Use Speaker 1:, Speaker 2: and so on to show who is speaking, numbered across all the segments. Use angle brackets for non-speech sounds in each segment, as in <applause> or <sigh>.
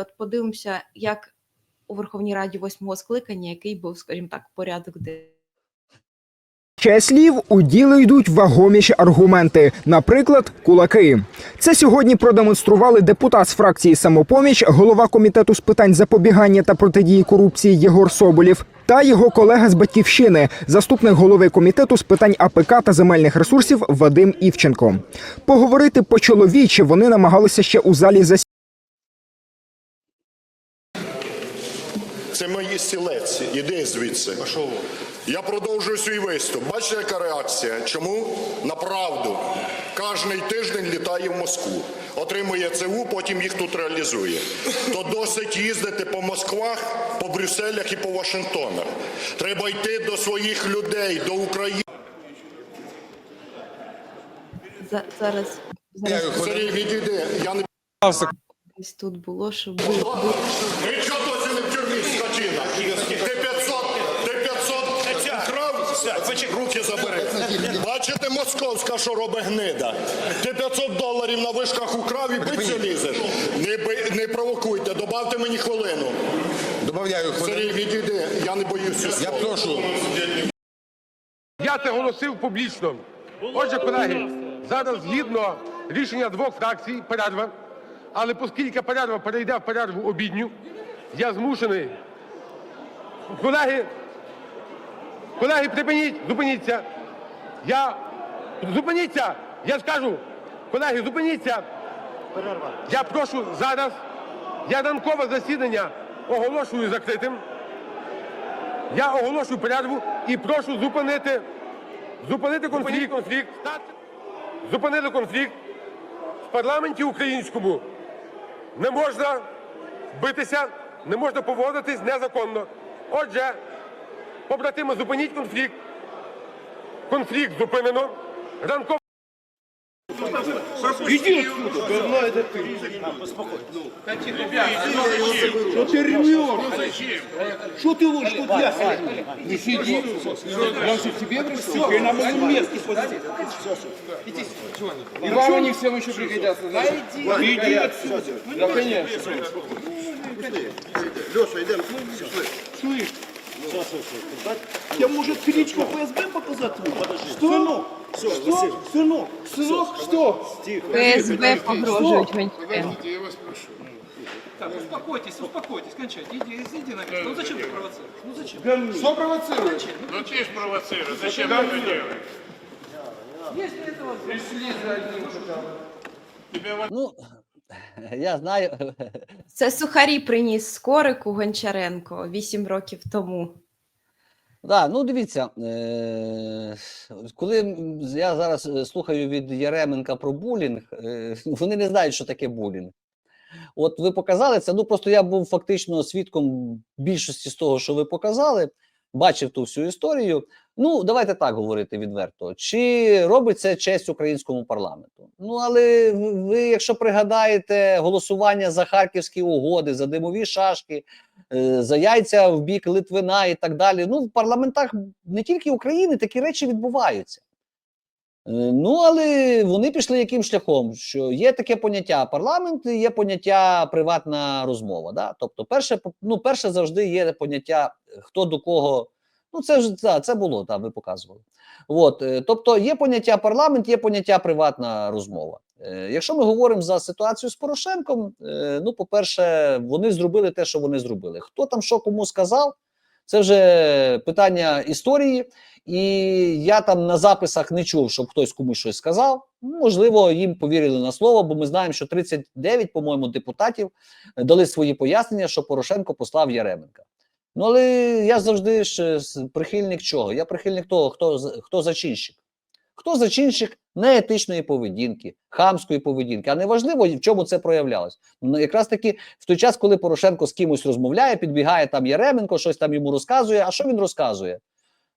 Speaker 1: От подивимося, як у Верховній Раді восьмого скликання, який був, скажімо так, порядок.
Speaker 2: Ще слів у діло йдуть вагоміші аргументи, наприклад, кулаки. Це сьогодні продемонстрували депутат з фракції самопоміч, голова комітету з питань запобігання та протидії корупції Єгор Соболєв та його колега з батьківщини, заступник голови комітету з питань АПК та земельних ресурсів Вадим Івченко. Поговорити по чоловічі вони намагалися ще у залі засідання.
Speaker 3: Це мої стілець. Іди звідси. Я продовжую свій виступ. Бачите, яка реакція? Чому? На правду. Кожний тиждень літає в Москву. Отримує ЦУ, потім їх тут реалізує. То досить їздити по Москвах, по Брюсселях і по Вашингтонах. Треба йти до своїх людей, до України.
Speaker 1: За- Зараз, зараз
Speaker 3: Сергій, відійди. Я не
Speaker 1: десь тут було, щоб ви, ви
Speaker 3: чого досі не в тюрмі, скотина? Ти 500, ти 500 украв? Руки забери. Бачите, московська, що робить гнида. Ти 500 доларів на вишках украв і биться лізеш. Не, би- не провокуйте, добавте мені хвилину.
Speaker 4: Добавляю хвилину.
Speaker 3: Сергій, відійди, я не боюся.
Speaker 4: Я
Speaker 3: слова.
Speaker 4: прошу.
Speaker 5: Я це голосив публічно. Отже, колеги, зараз згідно рішення двох фракцій перерва. Але оскільки перерва перейде в перерву обідню, я змушений. Колеги, колеги, припиніть, зупиніться. Я зупиніться. Я скажу, колеги, зупиніться. Я прошу зараз. Я ранкове засідання оголошую закритим. Я оголошую перерву і прошу зупинити, зупинити конфлікт. Зупинили конфлікт. В парламенті українському не можна битися, не можна поводитись незаконно. Отже, побратими, зупиніть конфлікт. Конфлікт зупинено. Ранкове
Speaker 6: Что ты рвешь? Что ты ложь тут я Не сиди. Я же тебе пришел. Ты на моем месте посиди. И вам они всем еще пригодятся. Иди. Иди отсюда. Да, конечно.
Speaker 7: Леша, йдемо.
Speaker 6: Слышь, я может кличку ФСБ показать? Что?
Speaker 7: Все,
Speaker 6: Что? Сынок, сынок, что?
Speaker 1: ФСБ погрожують Гончаренку.
Speaker 7: Я вас прошу.
Speaker 8: Так, успокойтесь, успокойтесь, кончайте. Иди, иди на место. Ну зачем ты провоцируешь? Ну зачем?
Speaker 6: Что провоцируешь?
Speaker 7: Ну ты ж провоцируешь. Зачем ты это делаешь?
Speaker 8: Есть для этого
Speaker 6: Пришли за одним хотя бы.
Speaker 9: Ну, <laughs> я знаю. <laughs>
Speaker 1: Це сухарі приніс Скорику Гончаренко 8 років тому.
Speaker 9: Да, ну дивіться, е- коли я зараз е, слухаю від Яременка про булінг, е- вони не знають, що таке булінг. От ви показали це. Ну просто я був фактично свідком більшості з того, що ви показали, бачив ту всю історію. Ну, давайте так говорити відверто. Чи робить це честь українському парламенту? Ну але ви, якщо пригадаєте голосування за харківські угоди, за димові шашки, е, за яйця в бік Литвина і так далі. Ну, в парламентах не тільки України такі речі відбуваються. Е, Ну, але вони пішли яким шляхом? Що є таке поняття парламент, і є поняття приватна розмова. Да? Тобто, перше, ну, перше завжди є поняття е, хто до кого. Ну, це ж да, це було, так, ви показували. От, е, тобто, є поняття парламент, є поняття приватна розмова. Якщо ми говоримо за ситуацію з Порошенком, ну, по-перше, вони зробили те, що вони зробили. Хто там що кому сказав, це вже питання історії. І я там на записах не чув, щоб хтось комусь щось сказав. Можливо, їм повірили на слово, бо ми знаємо, що 39, по-моєму, депутатів е, дали свої пояснення, що Порошенко послав Яременка. Ну, але я завжди ж е, прихильник чого? Я прихильник того, хто, хто зачинщик. Хто зачинщик неетичної поведінки, хамської поведінки, а не важливо, в чому це проявлялось. Ну, якраз таки в той час, коли Порошенко з кимось розмовляє, підбігає там Яременко, щось там йому розказує. А що він розказує?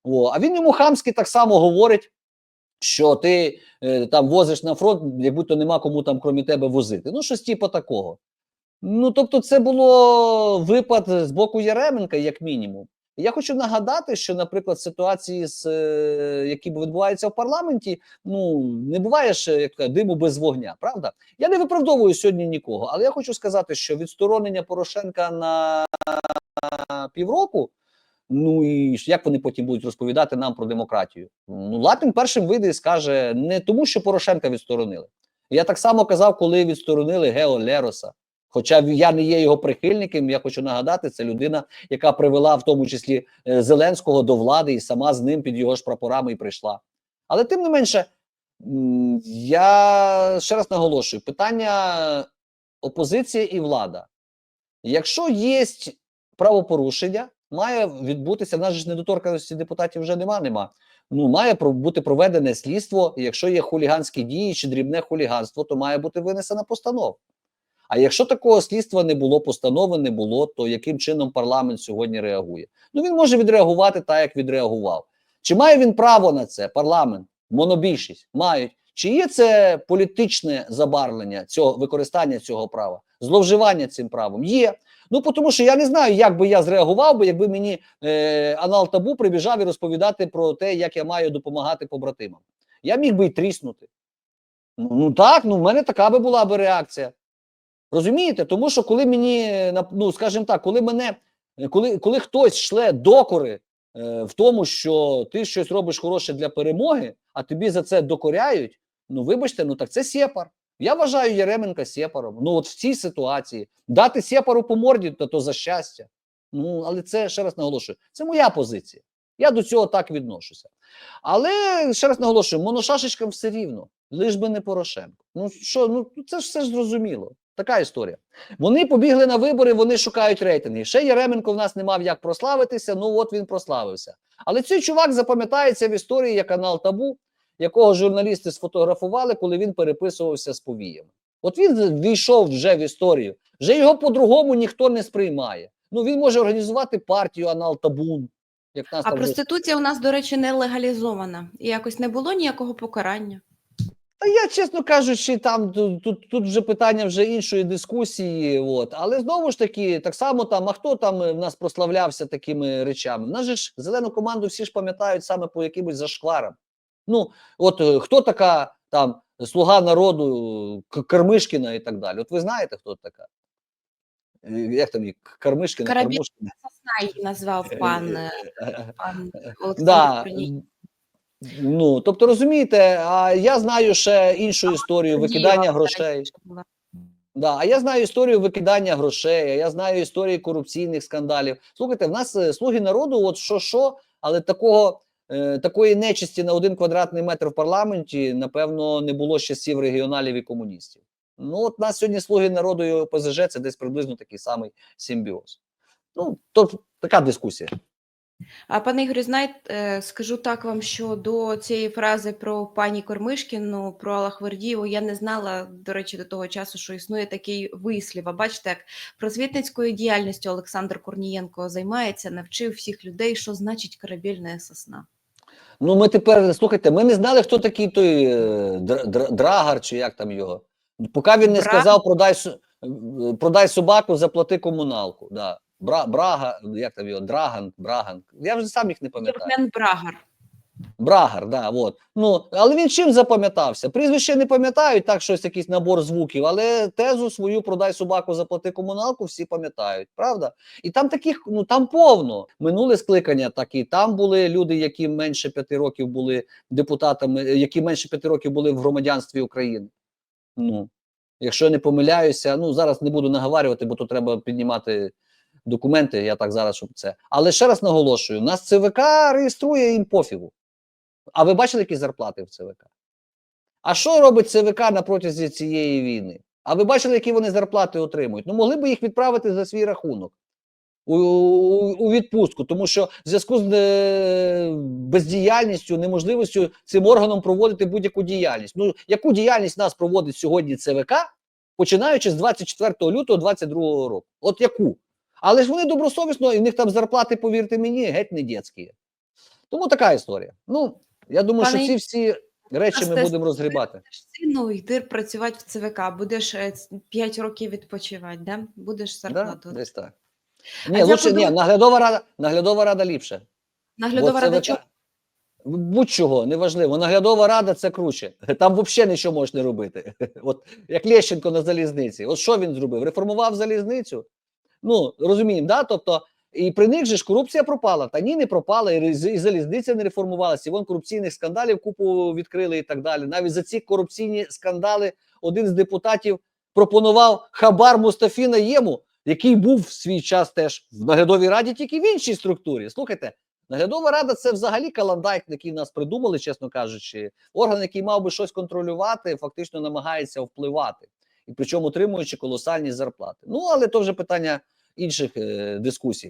Speaker 9: О, а він йому хамськи так само говорить, що ти е, там возиш на фронт, як будто нема кому там, крім тебе, возити. Ну, щось типу такого. Ну, тобто, це було випад з боку Яременка, як мінімум. Я хочу нагадати, що, наприклад, ситуації, з, е, які відбуваються в парламенті, ну не буває ж як диму без вогня, правда? Я не виправдовую сьогодні нікого, але я хочу сказати, що відсторонення Порошенка на півроку. Ну і як вони потім будуть розповідати нам про демократію? Ну Лапін першим вийде і скаже не тому, що Порошенка відсторонили. Я так само казав, коли відсторонили Гео Лероса. Хоча я не є його прихильником, я хочу нагадати, це людина, яка привела в тому числі е, Зеленського до влади і сама з ним під його ж прапорами і прийшла. Але тим не менше, я ще раз наголошую: питання опозиція і влада. Якщо є правопорушення, має відбутися. В нас ж недоторканості депутатів вже нема. нема. Ну, має бути проведене слідство. Якщо є хуліганські дії чи дрібне хуліганство, то має бути винесена постанова. А якщо такого слідства не було, постанови не було, то яким чином парламент сьогодні реагує? Ну він може відреагувати так, як відреагував. Чи має він право на це? Парламент, монобільшість мають. Чи є це політичне забарвлення цього використання цього права, зловживання цим правом? Є. Ну тому що я не знаю, як би я зреагував, би, якби мені е, анал табу прибіжав і розповідати про те, як я маю допомагати побратимам. Я міг би й тріснути. Ну, ну так, ну в мене така би була би реакція. Розумієте? Тому що коли мені, е, ну скажімо так, коли мене, е, коли, коли хтось шле докори е, в тому, що ти щось робиш хороше для перемоги, а тобі за це докоряють, ну вибачте, ну так це сепар. Я вважаю Яременка сепаром. Ну от в цій ситуації дати сепару по морді, то, то за щастя. Ну але це ще раз наголошую. Це моя позиція. Я до цього так відношуся. Але ще раз наголошую, моношашечкам все рівно, лиш би не Порошенко. Ну що, ну це ж все ж зрозуміло. Така історія. Вони побігли на вибори, вони шукають рейтинги. Ще Яременко в нас не мав як прославитися. Ну от він прославився. Але цей чувак запам'ятається в історії як канал Табу, якого журналісти сфотографували, коли він переписувався з повіями. От він війшов вже в історію. Вже його по-другому ніхто не сприймає. Ну він може організувати партію Анал Табун. Як нас
Speaker 1: А
Speaker 9: там
Speaker 1: проституція у нас, до речі, не легалізована. І якось не було ніякого покарання.
Speaker 9: Та я, чесно кажучи, там тут, тут, вже питання вже іншої дискусії. От. Але знову ж таки, так само там, а хто там е, в нас прославлявся такими речами? В нас же ж зелену команду всі ж пам'ятають саме по якимось зашкварам. Ну, от е, хто така там слуга народу Кармишкіна і так далі. От ви знаєте, хто така? Е, Як там її? Кармишкіна,
Speaker 1: Карабін-? Сосна її назвав пан, пан Олександр
Speaker 9: Да. Ну, тобто розумієте, а я знаю ще іншу історію викидання грошей. Да, а я знаю історію викидання грошей, а я знаю історію корупційних скандалів. Слухайте, в нас е, слуги народу, от що що, але такого е, такої нечисті на один квадратний метр в парламенті, напевно, не було з часів регіоналів і комуністів. Ну, от нас сьогодні слуги народу і ОПЗЖ це десь приблизно такий самий симбіоз. Ну, то така дискусія.
Speaker 1: А пане Ігорю, знаєте, скажу так вам, що до цієї фрази про пані Кормишкіну, про Аллахвердієву, я не знала, до речі, до того часу, що існує такий вислів. А бачите, як просвітницькою діяльністю Олександр Корнієнко займається, навчив всіх людей, що значить корабельна сосна.
Speaker 9: Ну, ми тепер слухайте, ми не знали, хто такий той е, Др- Др- Драгар, чи як там його. Поки він не
Speaker 1: Бра-
Speaker 9: сказав продай, продай собаку, заплати комуналку. Да. Бра, Брага, як там його, Драган, Браган. Я вже сам їх не пам'ятаю.
Speaker 1: Євген Брагар.
Speaker 9: Брагар, да, от. Ну, але він чим запам'ятався? Прізвище не пам'ятають, так щось якийсь набор звуків, але тезу свою продай собаку, заплати комуналку, всі пам'ятають, правда? І там таких, ну там повно. Минуле скликання такі. Там були люди, які менше п'яти років були депутатами, е, які менше п'яти років були в громадянстві України. Ну, якщо я не помиляюся, ну зараз не буду наговарювати, бо то треба піднімати документи. Я так зараз, щоб це. Але ще раз наголошую: нас ЦВК реєструє їм пофігу. А ви бачили, які зарплати в ЦВК? А що робить ЦВК на протязі цієї війни? А ви бачили, які вони зарплати отримують? Ну, могли б їх відправити за свій рахунок у, у, у відпустку, тому що в зв'язку з е, бездіяльністю, неможливістю цим органом проводити будь-яку діяльність. Ну, яку діяльність нас проводить сьогодні ЦВК, починаючи з 24 лютого 2022 року? От яку? Але ж вони добросовісно, і в них там зарплати, повірте мені, геть не дітські. Тому така історія. Ну, я думаю,
Speaker 1: Пане
Speaker 9: що ці всі речі ми будемо розгрібати.
Speaker 1: Будеш сину йти працювати в ЦВК, будеш 5 років відпочивати, да? будеш
Speaker 9: Да?
Speaker 1: зарплату.
Speaker 9: Десь так. Ні,
Speaker 1: А
Speaker 9: лучше ні, наглядова рада, наглядова рада ліпше.
Speaker 1: Наглядова
Speaker 9: Бо
Speaker 1: рада
Speaker 9: ЦВК
Speaker 1: чого?
Speaker 9: Будь-чого, неважливо. Наглядова рада це круче. Там взагалі нічого можеш не робити. <laughs> От як Лещенко на залізниці. От що він зробив? Реформував залізницю. Ну розуміємо, да? Тобто, і при них же ж корупція пропала. Та ні, не пропала, і, залізниця не реформувалася. І вон корупційних скандалів купу відкрили і так далі. Навіть за ці корупційні скандали один з депутатів пропонував хабар Мустафі Наєму, який був в свій час теж в наглядовій раді, тільки в іншій структурі. Слухайте, Наглядова рада це взагалі каландайк, який нас придумали, чесно кажучи. Орган, який мав би щось контролювати, фактично намагається впливати, і причому отримуючи колосальні зарплати. Ну але то вже питання інших е, дискусій.